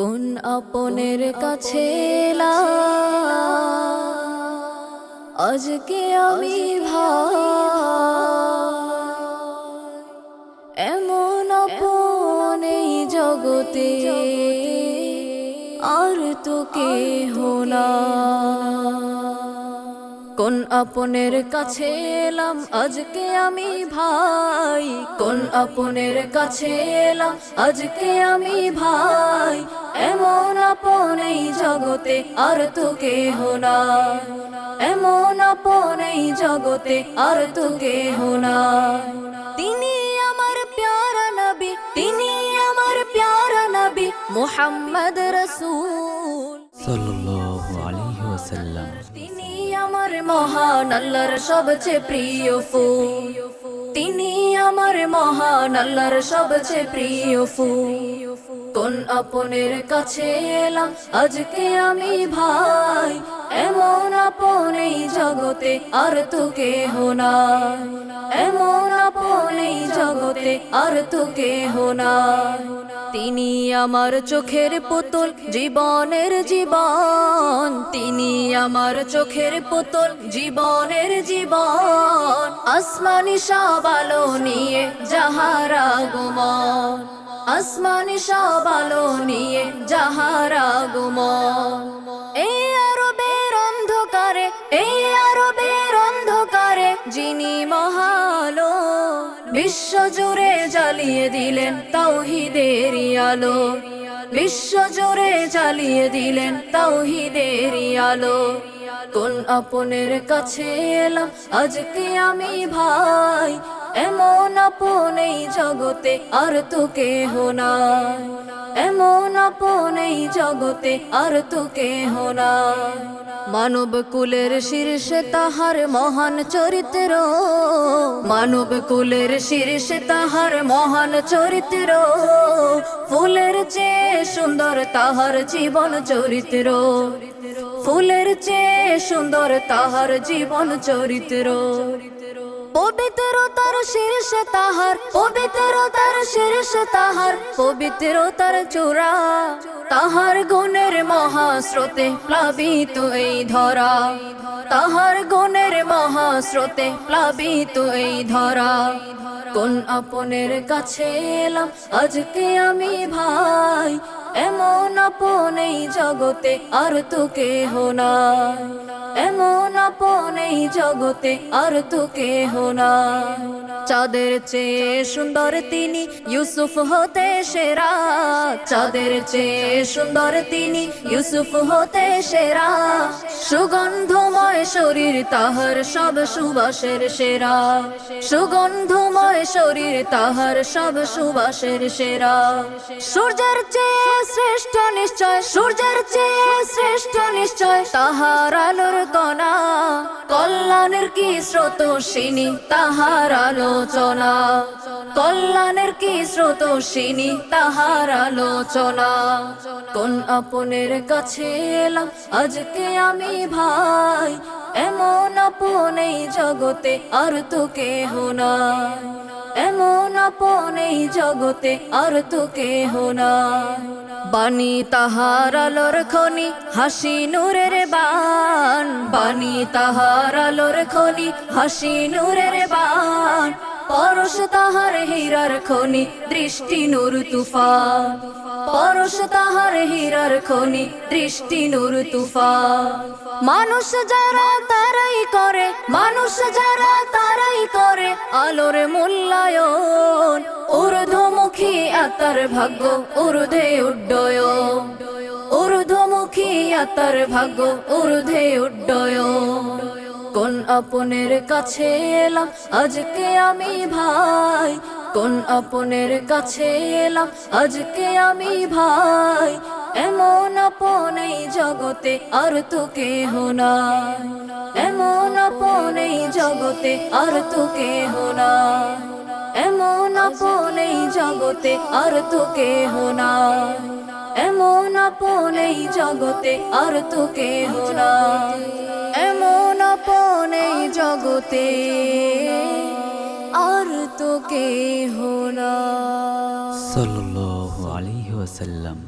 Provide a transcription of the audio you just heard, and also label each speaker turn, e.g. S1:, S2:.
S1: কোন আপনের কাছে? আজকে আমি এমন আপন এই জগতে আর তো কেহ না কোন আপনের কাছে এলাম? আজকে আমি ভাই। কোন আপনের কাছে এলাম? আজকে আমি ভাই। এমন আপন এই জগতে আর তো কেহ না এমন আপন এই জগতে আর তো কেহ না তিনি আমার প্যারা নবী তিনি আমার প্যারা নবী মোহাম্মদ রসূল।
S2: সাল্লাল্লাহু আলাইহি ওয়াসাল্লাম।
S1: মহান আল্লাহর সবচেয়ে প্রিয় ফুল। তিনি আমার মহান আল্লাহর সবচেয়ে প্রিয় ফুল। কোন আপনের কাছে এলাম? আজকে আমি ভাই, এমন আপন এই জগতে আর তো কেহ না এমন আপন এই জগতে আর তো কেহ না তিনি আমার চোখের পুতুল, জীবনের জীবন। তিনি আমার চোখের পুতুল, জীবনের জীবন। আসমানি সব নিয়ে যাহারা গুমন আসমানি সব আলো নিয়ে যাহারা গুমন এই আরবের অন্ধকারে, এই আরবের অন্ধকারে যিনি মহালো বিশ্ব জুড়ে জ্বালিয়ে দিলেন তাওহিদের আলো। বিশ্ব জুড়ে জ্বালিয়ে দিলেন তাওহিদের আলো। কোন আপনের কাছে এলাম? আজকে আমি এমন আপন এই জগতে আর তো কেহ না এমন আপন এই জগতে আর তো কেহ না মানব কুলের শীর্ষে তাহার মহান চরিত্র। মানব কুলের শীর্ষে তাহার মহান চরিত্র। ফুলের চেয়ে সুন্দর তাহার জীবন চরিত্র। ফুলের চেয়ে সুন্দর তাহার জীবন চরিত্র। পবিত্র তার শীর্ষ তাহার পবিত্র তার শীর্ষ তাহার পবিত্র তার চূড়া। তাহার গুণের মহাস্রোতে প্লাবিত এই ধরা। তাহার গুণের মহাস্রোতে প্লাবিত এই ধরা। কোন আপনের কাছে এলাম, আজকে আমি ভাই। এমন আপন এই জগতে আর তো কেহ না এমন আপন এই জগতে আর তো কেহ না চাঁদের চেয়ে সুন্দর তিনি ইউসুফ হতে সেরা। চাঁদের চেয়ে সুন্দর তিনি ইউসুফ হতে সেরা। সুগন্ধময় শরীর তাহার সব সুবাসের সেরা। সুগন্ধময় শরীর তাহার সব সুবাসের সেরা। সূর্যের চেয়ে শ্রেষ্ঠ নিশ্চয়, সূর্যের চেয়ে শ্রেষ্ঠ নিশ্চয়, তাহার আলোর কণা কি স্রোতস্বিনী? তাহার আলোচনা। কল্যাণের কি স্রোতস্বিনী? তাহার আলোচনা। কোন আপনের কাছে এলাম? আজকে আমি ভাই। এমন আপন এই জগতে আর তো কেহ না এমন আপন এই জগতে আর তো কেহ না বাণী তাহার আলোর খনি, হাসি নূরের বান বাণী তাহার আলোর খনি, হাসি নূরের বান পরশ তাহার হীরার খনি, দৃষ্টি নূর তুফান। পরশ তাহার হীরার খনি, দৃষ্টি নূর তুফান। মানুষ যারা তারাই করে, মানুষ যারা তারাই করে, আলোর মূল্যায়ন আতার ভাগ্য ঊর্ধ্বে উড্ডয়। ঊর্ধ্বমুখী আতার ভাগ্য ঊর্ধ্বে উড্ডয়। কোন আপনের কাছে এলাম? আজকে আমি ভাই। কোন আপনের কাছে এলাম? আজকে আমি ভাই। এমন আপন এই জগতে আর তো কেহ না এমন আপন এই জগতে আর তো কেহ না এমন আপন এই জগতে আর তো কেহ না এমন আপন এই জগতে আর তো কেহ না এমন আপন এই জগতে আর তো কে হোনা
S2: সাল্লাল্লাহু আলাইহি ওয়াসাল্লাম।